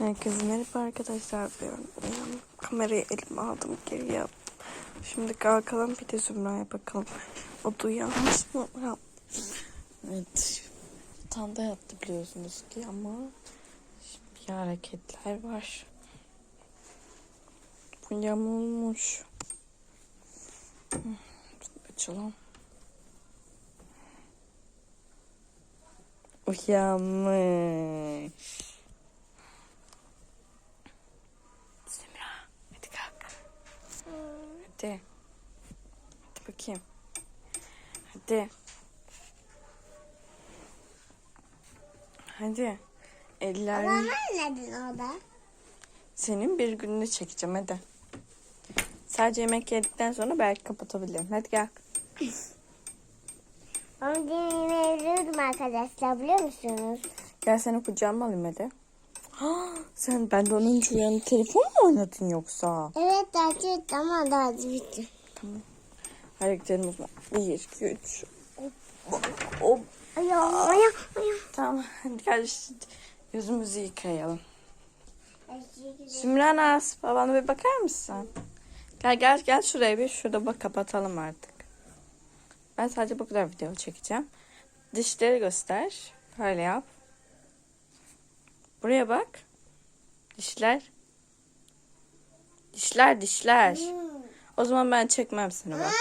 Herkese merhaba arkadaşlar. Ben kamerayı elime aldım geriye. Şimdi kalkalım bir de Zümra'ya bakalım. O duyanmış mı? Ya. Evet. Tanda yattı biliyorsunuz ki ama şimdi hareketler var. Bu yamulmuş. Açalım. Uyanmış. Hadi. Hadi bakayım. Hadi. Hadi. Eller Baba neredin orada? senin bir gününü çekeceğim hadi. Sadece yemek yedikten sonra belki kapatabilirim. Hadi gel. Ama demin evliyordum arkadaşlar biliyor musunuz? Gel seni kucağıma alayım hadi. Sen benden önce uyanıp telefon mu oynadın yoksa? Evet ettim ama daha bitti. Gidelim o zaman. Bir, iki, üç. Hop, hop. Ayağım ayağım ayağım. Tamam hadi işte yüzümüzü yıkayalım. Sümran As babana bir bakar mısın? Gel gel gel şuraya bir şurada bak kapatalım artık. Ben sadece bu kadar video çekeceğim. Dişleri göster. Böyle yap. Buraya bak. Dişler. Dişler dişler. O zaman ben çekmem seni bak.